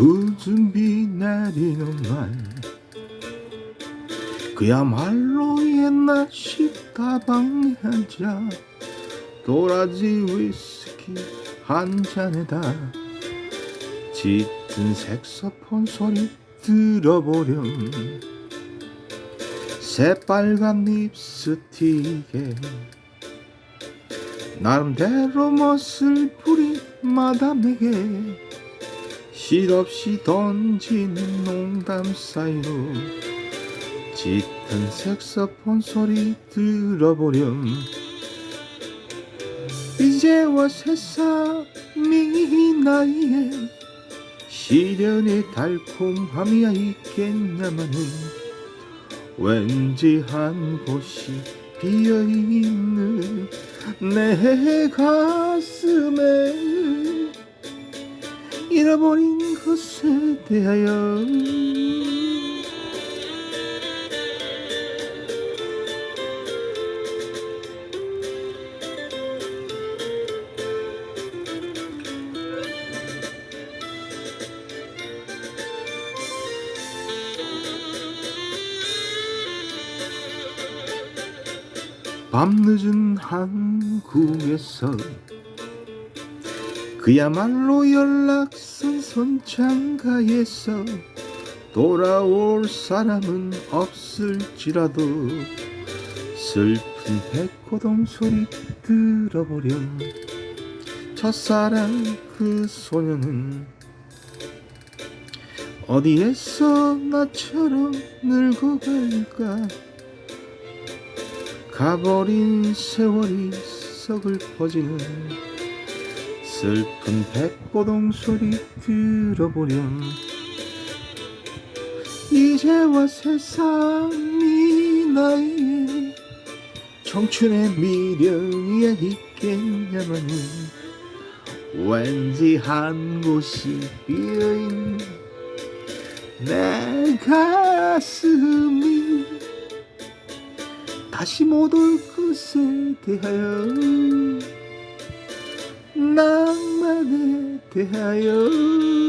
굳은 비 내리는 날. 그야말로 옛날 식다방에 앉아 도라지 위스키 한 잔에다 짙은 색소폰 소리 들어보렴. 새빨간 립스틱에 나름대로 멋을 부린 마담에게 실없이 던지는 농담 사이로 짙은 색소폰 소리 들어보렴. 이제와 새삼이 나이에 시련의 달콤함이야 있겠냐마는 왠지 한 곳이 비어있는 내 가슴에 잃어버린 것에 대하여 밤늦은 한국에서 그야말로 연락선 선창가에서 돌아올 사람은 없을지라도 슬픈 백고동 소리 들어보렴. 첫사랑 그 소녀는 어디에서 나처럼 늙어 갈까? 가버린 세월이 서글퍼지는 슬픈 백고동 소리 들어보렴. 이제와 세상이 나의 청춘의 미련이 있겠냐마는 왠지 한 곳이 비어있는 내 가슴이 다시 못 올 것에 대하여 낭만에 대하여